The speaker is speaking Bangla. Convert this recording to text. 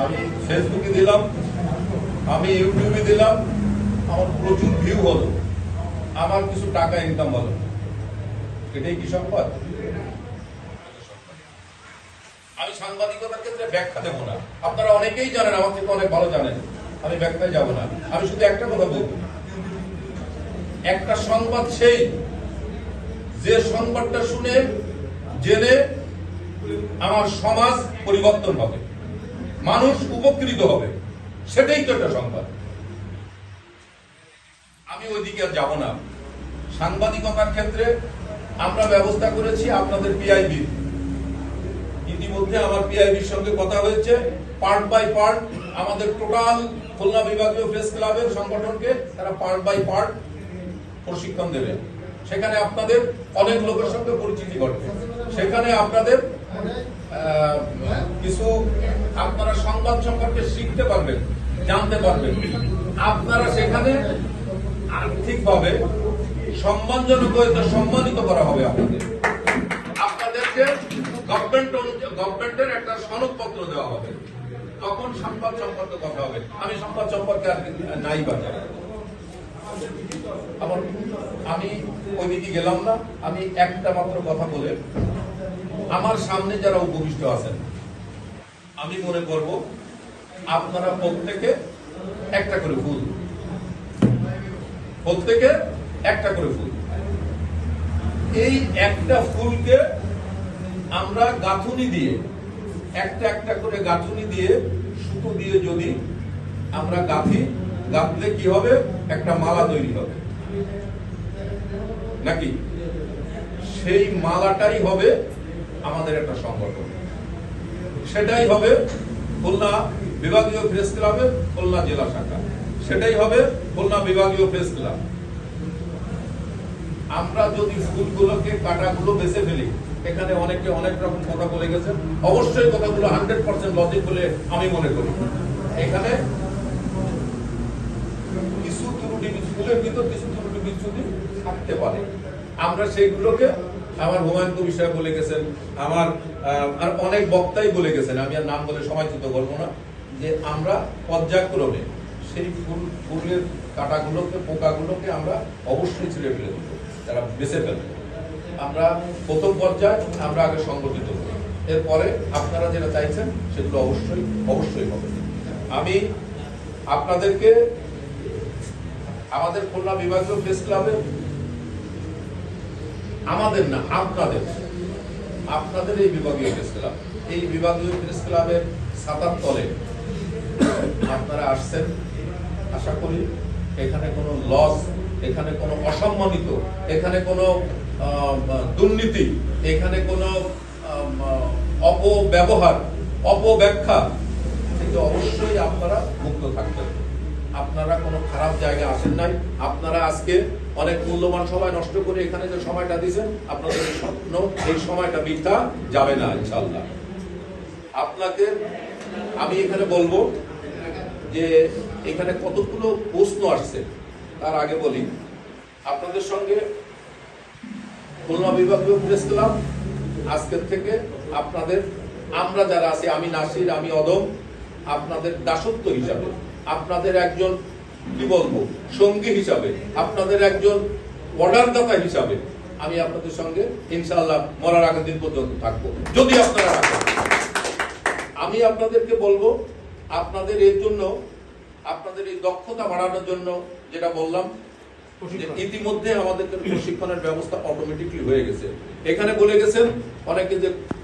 আমি ফেসবুকে দিলাম, আমি ইউটিউবে দিলাম, আমার প্রচুর ভিউ হলো। আমার কিছু টাকা ইনকাম হলো। এটাই কি সংবাদ আমি সাংবাদিকতার ক্ষেত্রে ব্যাখ্যা দেবো না। আপনারা অনেকেই জানেন, আমার থেকে অনেক ভালো জানেন, আমি ব্যাখ্যায় যাব না। আমি শুধু একটা কথা বলব। একটা সংবাদ সেই, যে সংবাদটা শুনে, জেনে আমার সমাজ পরিবর্তন হবে। মানুষ উপকৃত হবে। সেটাই তো একটা সংবাদ। আমি ওইদিকে আর যাব না। সাংবাদিকতার ক্ষেত্রে আমরা ব্যবস্থা করেছি আপনাদের পিআইবি ইতিমধ্যে আমার পিআইবির সঙ্গে কথা হয়েছে। পার্ট বাই পার্ট আমাদের টোটাল খুলনা বিভাগীয় প্রেস ক্লাবের সংগঠনকে তারা পার্ট বাই পার্ট প্রশিক্ষণ দেবে। সেখানে আপনাদের অনেক লোকের সঙ্গে পরিচিতি ঘটবে। সেখানে আপনাদের কিছু আপনারা সংবাদ সম্পর্কে শিখতে পারবেন, জানতে পারবেন। আপনারা সেখানে আর্থিকভাবে সম্মানজনক সম্মানিত করা হবে আপনাদের। আপনাদেরকে গভর্নমেন্ট গভর্নমেন্টের একটা সনদপত্র দেওয়া হবে। তখন সংবাদ সম্পর্কে কথা হবে? আমি সংবাদ সম্পর্কে আর নাই বাজার। আবার আমি ওইদিকে গেলাম না, আমি একটা মাত্র কথা বলে আমার সামনে যারা উপবিষ্ট আছেন, আমি মনে করব আপনারা প্রত্যেকে একটা করে ফুল। প্রত্যেকে একটা করে ফুল। এই একটা ফুলকে আমরা গাঁথুনি দিয়ে, একটা একটা করে গাঁথুনি দিয়ে সুতো দিয়ে যদি আমরা গাঁথি গাঁথলে কি হবে? একটা মালা তৈরি হবে। নাকি? সেই মালাটাই হবে আমাদের একটা সংগঠন। সেটাই হবে খুলনা বিভাগীয় প্রেস ক্লাবের খুলনা জেলা শাখা। সেটাই হবে খুলনা বিভাগীয় প্রেস ক্লাব। আমরা যদি ফুলগুলোকে কাটাগুলো বেছে ফেলি, এখানে অনেকে অনেক রকম কথা বলে গেছেন। অবশ্যই কথাগুলো হান্ড্রেড পার্সেন্ট লজিক বলে আমি মনে করি। এখানে কিছু ফুলের ভিতর কিছু ত্রুটি বিচ্ছুতি থাকতে পারে। আমরা সেইগুলোকে আমার হুমায়ুন কবির সাহেব বলে গেছেন, আমার আর অনেক বক্তাই বলে গেছেন, আমি আর নাম বলে সমালোচিত করব না, যে আমরা পর্যায়ক্রমে সেই ফুল, ফুলের কাটাগুলোকে, পোকাগুলোকে আমরা অবশ্যই ছিঁড়ে ফেলে দেবো তারা বেছে ফেলবে। আমরা প্রথম পর্যায়ে আমরা আগে সংগঠিত করি, এরপরে আপনারা যেটা চাইছেন সেগুলো অবশ্যই অবশ্যই হবে। আমি আপনাদেরকে আমাদের খুলনা বিভাগীয় প্রেস ক্লাবে আমাদের না, আপনাদের। আপনাদের এই বিভাগীয় প্রেস ক্লাব এই বিভাগীয় প্রেস ক্লাবের সাতার তলে আপনারা আসছেন। আশা করি এখানে কোনো লস এখানে কোনো অসম্মানিত, এখানে কোনো দুর্নীতি, এখানে কোনো অপব্যবহার, অপব্যাখ্যা থেকে অবশ্যই আপনারা মুক্ত থাকবেন। আপনারা কোনো খারাপ জায়গায় আসেন নাই। আপনারা আজকে অনেক মূল্যবান সময় নষ্ট করে এখানে যে সময়টা দিয়েছেন, আপনাদের স্বপ্ন, এই সময়টা মিথ্যা যাবে না ইনশাল্লাহ আপনাকে আমি এখানে বলব যে এখানে কতগুলো প্রশ্ন আসছে, তার আগে বলি। আপনাদের সঙ্গে খুলনা বিভাগীয় প্রেস ক্লাব, আজকের থেকে আপনাদের, আমরা যারা আছি, আমি নাসির, আমি অদম, আপনাদের দাসত্ব হিসাবে। আপনাদের একজন কি বলব সঙ্গী হিসাবে আপনাদের একজন অর্ডারদাতা হিসাবে আমি আপনাদের সঙ্গে ইনশাআল্লাহ মরার আগের দিন পর্যন্ত থাকব। যদি আপনারা আমি আপনাদেরকে বলব আপনাদের এর জন্য আপনাদের এই দক্ষতা বাড়ানোর জন্য যেটা বললাম ইতিমধ্যে আমাদের প্রশিক্ষণের ব্যবস্থা অটোমেটিকলি হয়ে গেছে। এখানে বলে গেছেন অনেকে যে